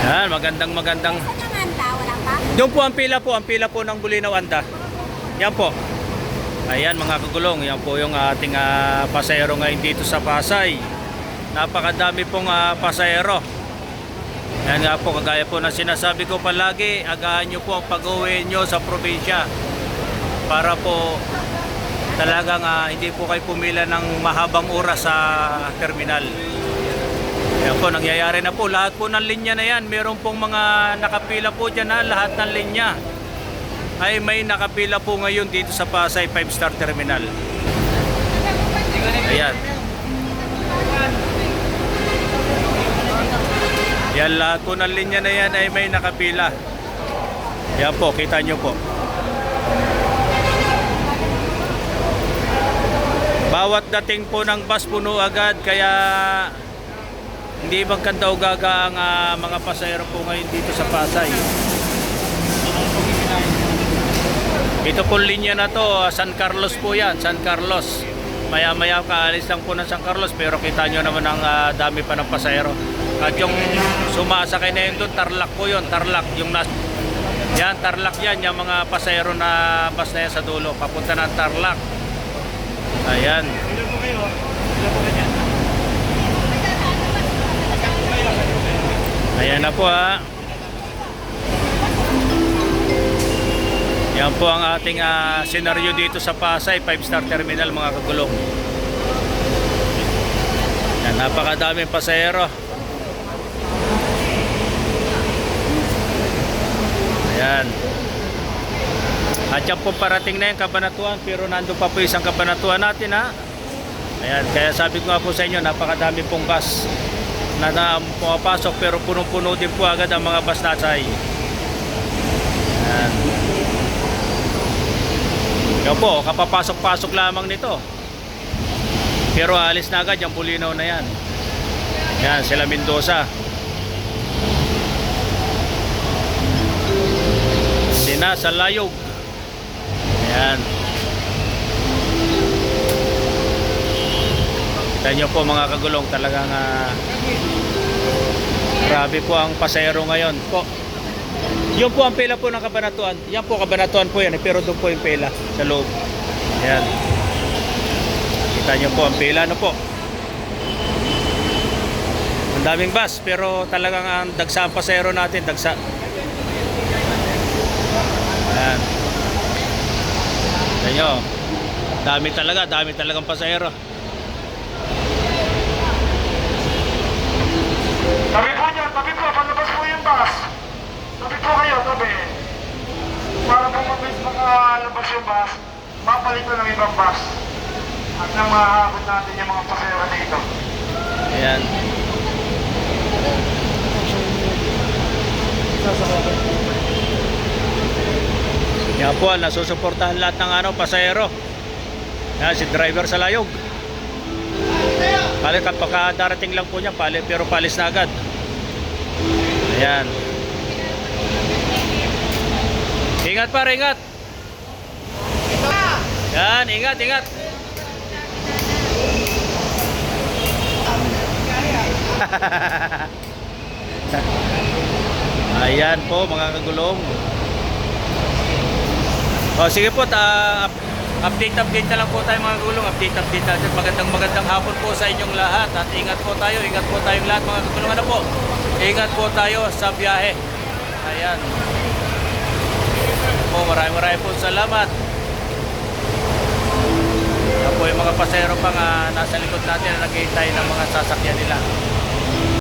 Yan, magandang magandang. Doon po ang pila po, ang pila po ng Bulinaw Anda. Yan po. Ayan mga kagulong, yan po yung ating ah, pasahero ngayon dito sa Pasay. Napakadami pong ah, pasahero. Yan nga po, kagaya po na sinasabi ko palagi, agahan nyo po ang pag-uwi nyo sa probinsya. Para po talagang ah, hindi po kayo pumila ng mahabang oras sa terminal. Yan po, nangyayari na po. Lahat po ng linya na yan, meron pong mga nakapila po dyan na lahat ng linya ay may nakapila po ngayon dito sa Pasay 5 Star Terminal. Ayan. Yan lahat po ng linya na yan ay may nakapila. Yan po, kita nyo po. Bawat dating po ng bus puno agad kaya hindi magkanda o gaga ang ah, mga pasahero po ngayon dito sa Pasay. Ito pong linya na to, ah, San Carlos po yan, San Carlos. Maya-maya kaalis lang po ng San Carlos pero kita nyo naman ang ah, dami pa ng pasahero. At yung sumasakay na yun doon, Tarlac po yun, Tarlac. Yung nas yan, Tarlac yan, yung mga pasahero na bus na yan sa dulo, papunta ng Tarlac. Ayan. Ayan na po ha. Yan po ang ating ah, senaryo dito sa Pasay 5 Star Terminal mga kagulong. Yan, napakadaming pasahero. Ayan. At yan po parating na yung kabanatuan pero nandun pa po isang kabanatuan natin ha. Ayan, kaya sabi ko nga po sa inyo, napakadami pong bus na, pumapasok pero punong-puno din po agad ang mga bus nasay. Ayan. Yan po, kapapasok-pasok lamang nito. Pero alis na agad yung Bulinaw na yan. Yan, sila Mendoza. Sina sa Layog. Ayan. Kita po mga kagulong talagang ah, grabe po ang pasayro ngayon po. Yun po ang pila po ng kabanatuan. Yan po kabanatuan po yan eh, pero doon po yung pila sa loob. Ayan. Kita nyo po ang pila ano po. Ang daming bus pero talagang ang dagsa ang pasayro natin, dagsa. Ayan. Kita nyo. Dami talaga, dami talagang pasayro. Tabi po niyo, tabi po, palabas po yung bus. Tabi po kayo, tabi. Para po mabilis makalabas yung bus, mapalit ko ng ibang bus. At nang mahabot natin yung mga pasero dito. Ayan. Yan po, nasusuportahan lahat ng ano, pasahero. Yan, si driver sa layog. Pali, kapag darating lang po niya, pali, pero palis na agad. Ayan. Ingat pa, ingat. Yan, ingat, ingat. Ayan po mga kagulong. O sige po, ta update update na lang po tayo mga kagulong. Update update tayo. Magandang magandang hapon po sa inyong lahat. At ingat po tayo, ingat po tayong lahat mga kagulong. Ano po? Ingat po tayo sa biyahe. Ayan. Po, maraming maraming po salamat. Mga pasero pang ah, nasa likod natin na naghihintay ng mga sasakyan nila.